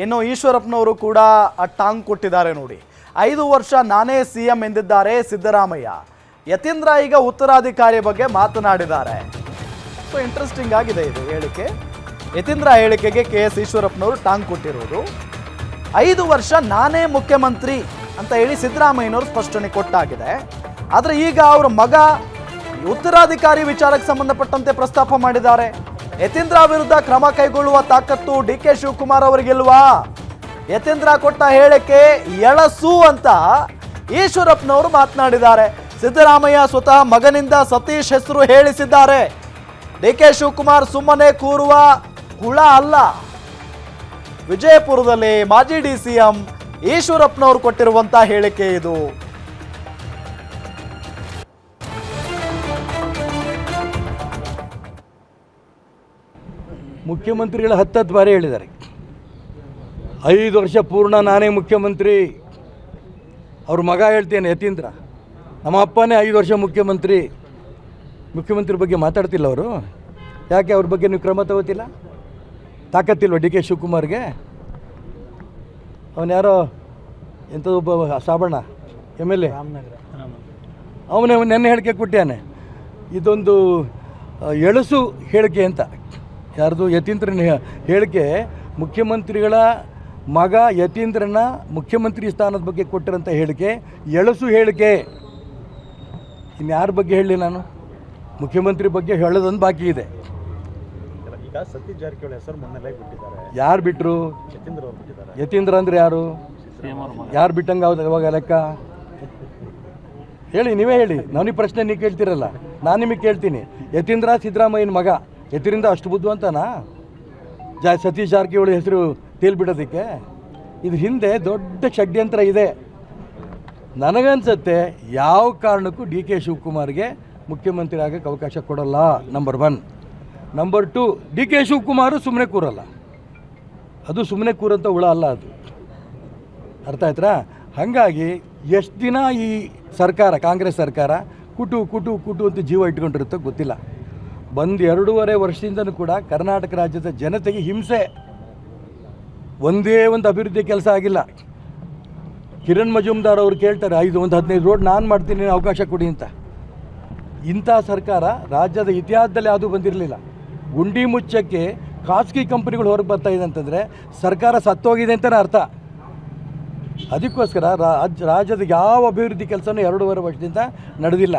ಇನ್ನು ಈಶ್ವರಪ್ಪನವರು ಕೂಡ ಟಾಂಗ್ ಕೊಟ್ಟಿದ್ದಾರೆ ನೋಡಿ. ಐದು ವರ್ಷ ನಾನೇ ಸಿ ಎಂ ಎಂದಿದ್ದಾರೆ ಸಿದ್ದರಾಮಯ್ಯ. ಯತೀಂದ್ರ ಈಗ ಉತ್ತರಾಧಿಕಾರಿ ಬಗ್ಗೆ ಮಾತನಾಡಿದ್ದಾರೆ. ಸೊ ಇಂಟ್ರೆಸ್ಟಿಂಗ್ ಆಗಿದೆ ಇದು ಹೇಳಿಕೆ. ಯತೀಂದ್ರ ಹೇಳಿಕೆಗೆ ಕೆ ಎಸ್ ಈಶ್ವರಪ್ಪನವರು ಟಾಂಗ್ ಕೊಟ್ಟಿರೋದು. ಐದು ವರ್ಷ ನಾನೇ ಮುಖ್ಯಮಂತ್ರಿ ಅಂತ ಹೇಳಿ ಸಿದ್ದರಾಮಯ್ಯನವರು ಸ್ಪಷ್ಟನೆ ಕೊಟ್ಟಾಗಿದೆ. ಆದರೆ ಈಗ ಅವರ ಮಗ ಉತ್ತರಾಧಿಕಾರಿ ವಿಚಾರಕ್ಕೆ ಸಂಬಂಧಪಟ್ಟಂತೆ ಪ್ರಸ್ತಾಪ ಮಾಡಿದ್ದಾರೆ. ಯತೀಂದ್ರ ವಿರುದ್ಧ ಕ್ರಮ ಕೈಗೊಳ್ಳುವ ತಾಕತ್ತು ಡಿ ಕೆ ಶಿವಕುಮಾರ್ ಅವರಿಗಿಲ್ವಾ ಯತೀಂದ್ರ ಕೊಟ್ಟ ಹೇಳಿಕೆ ಎಳಸು ಅಂತ ಈಶ್ವರಪ್ಪನವರು ಮಾತನಾಡಿದ್ದಾರೆ. ಸಿದ್ದರಾಮಯ್ಯ ಸ್ವತಃ ಮಗನಿಂದ ಸತೀಶ್ ಹೆಸರು ಹೇಳಿಸಿದ್ದಾರೆ. ಡಿ ಕೆ ಶಿವಕುಮಾರ್ ಸುಮ್ಮನೆ ಕೂರುವ ಹುಳ ಅಲ್ಲ. ವಿಜಯಪುರದಲ್ಲಿ ಮಾಜಿ ಡಿ ಸಿ ಎಂ ಈಶ್ವರಪ್ಪನವರು ಕೊಟ್ಟಿರುವಂತಹ ಹೇಳಿಕೆ ಇದು. ಮುಖ್ಯಮಂತ್ರಿಗಳು ಹತ್ತತ್ತು ಬಾರಿ ಹೇಳಿದ್ದಾರೆ. ಐದು ವರ್ಷ ಪೂರ್ಣ ನಾನೇ ಮುಖ್ಯಮಂತ್ರಿ. ಅವ್ರ ಮಗ ಹೇಳ್ತೇನೆ, ಯತೀಂದ್ರ. ನಮ್ಮ ಅಪ್ಪನೇ ಐದು ವರ್ಷ ಮುಖ್ಯಮಂತ್ರಿ. ಮುಖ್ಯಮಂತ್ರಿ ಬಗ್ಗೆ ಮಾತಾಡ್ತಿಲ್ಲ ಅವರು. ಯಾಕೆ ಅವ್ರ ಬಗ್ಗೆ ನೀವು ಕ್ರಮ ತಗೋತಿಲ್ಲ? ತಾಕತ್ತಿಲ್ವ ಡಿ ಕೆ ಶಿವಕುಮಾರ್ಗೆ? ಅವನು ಯಾರೋ ಒಬ್ಬ ಸಾಬಣ್ಣ, ಎಂ ಎಲ್ ಎ. ಅವನೇ ನೆನ್ನೆ ಹೇಳಿಕೆ ಕೊಟ್ಟಾನೆ ಇದೊಂದು ಎಳಸು ಹೇಳಿಕೆ ಅಂತ. ಯಾರ್ದು? ಯತೀಂದ್ರನ ಹೇಳಿಕೆ ಮುಖ್ಯಮಂತ್ರಿಗಳ ಮಗ ಯತೀಂದ್ರನ ಮುಖ್ಯಮಂತ್ರಿ ಸ್ಥಾನದ ಬಗ್ಗೆ ಕೊಟ್ಟಿರೋಂಥ ಹೇಳಿಕೆ ಎಳಸು ಹೇಳಿಕೆ. ಇನ್ಯಾರ ಬಗ್ಗೆ ಹೇಳಲಿ ನಾನು? ಮುಖ್ಯಮಂತ್ರಿ ಬಗ್ಗೆ ಹೇಳೋದೊಂದು ಬಾಕಿ ಇದೆ. ಈಗ ಸತೀಶ್ ಜಾರಕಿಹೊಳಿ ಹೆಸರು ಬಿಟ್ಟಿದ್ದಾರೆ. ಯಾರು ಬಿಟ್ಟರು ಯತೀಂದ್ರ ಅವ್ರು ಬಿಟ್ಟಿದ್ದಾರೆ. ಯತೀಂದ್ರ ಅಂದ್ರೆ ಯಾರು? ಯಾರು ಬಿಟ್ಟಂಗೆ ಯಾವ್ದು ಯಾವಾಗ ಲೆಕ್ಕ? ಹೇಳಿ ನೀವೇ ಹೇಳಿ. ನನಗೆ ಪ್ರಶ್ನೆ ನೀವು ಕೇಳ್ತಿರಲ್ಲ. ನಾನು ನಿಮಗೆ ಕೇಳ್ತೀನಿ. ಯತೀಂದ್ರ ಸಿದ್ದರಾಮಯ್ಯನ ಮಗ. ಯತೀಂದ್ರ ಅಷ್ಟು ಬುದ್ಧಿವಂತನಾ? ಜಾ, ಸತೀಶ್ ಜಾರಕಿಹೊಳಿ ಹೆಸರು ತೇಲ್ಬಿಡೋದಕ್ಕೆ ಇದು ಹಿಂದೆ ದೊಡ್ಡ ಷಡ್ಯಂತ್ರ ಇದೆ. ನನಗನ್ಸತ್ತೆ ಯಾವ ಕಾರಣಕ್ಕೂ ಡಿ ಕೆ ಶಿವಕುಮಾರ್ಗೆ ಮುಖ್ಯಮಂತ್ರಿ ಆಗಕ್ಕೆ ಅವಕಾಶ ಕೊಡಲ್ಲ number one number two D K Shivakumar ಸುಮ್ಮನೆ ಕೂರಲ್ಲ. ಅದು ಸುಮ್ಮನೆ ಕೂರಂಥ ಹುಳ ಅಲ್ಲ ಅದು. ಅರ್ಥ ಆಯ್ತಾ ಹಾಗಾಗಿ ಎಷ್ಟು ದಿನ ಈ ಸರ್ಕಾರ, ಕಾಂಗ್ರೆಸ್ ಸರ್ಕಾರ ಕುಟು ಕುಟು ಕುಟು ಅಂತ ಜೀವ ಇಟ್ಕೊಂಡಿರುತ್ತೋ ಗೊತ್ತಿಲ್ಲ. ಬಂದು ಎರಡೂವರೆ ವರ್ಷದಿಂದಲೂ ಕೂಡ ಕರ್ನಾಟಕ ರಾಜ್ಯದ ಜನತೆಗೆ ಹಿಂಸೆ. ಒಂದೇ ಒಂದು ಅಭಿವೃದ್ಧಿ ಕೆಲಸ ಆಗಿಲ್ಲ. ಕಿರಣ್ ಮಜುಮ್ದಾರ್ ಅವ್ರು ಕೇಳ್ತಾರೆ, ಐದು, ಒಂದು ಹದಿನೈದು ರೋಡ್ ನಾನು ಮಾಡ್ತೀನಿ ಅವಕಾಶ ಕೊಡಿ ಅಂತ. ಇಂಥ ಸರ್ಕಾರ ರಾಜ್ಯದ ಇತಿಹಾಸದಲ್ಲಿ ಯಾವುದೂ ಬಂದಿರಲಿಲ್ಲ. ಗುಂಡಿ ಮುಚ್ಚಕ್ಕೆ ಖಾಸಗಿ ಕಂಪನಿಗಳು ಹೊರಗೆ ಬರ್ತಾ ಇದೆ ಅಂತಂದರೆ ಸರ್ಕಾರ ಸತ್ತೋಗಿದೆ ಅಂತಲೇ ಅರ್ಥ. ಅದಕ್ಕೋಸ್ಕರ ರಾಜ್ ರಾಜ್ಯದ ಯಾವ ಅಭಿವೃದ್ಧಿ ಕೆಲಸನೂ ಎರಡೂವರೆ ವರ್ಷದಿಂದ ನಡೆದಿಲ್ಲ.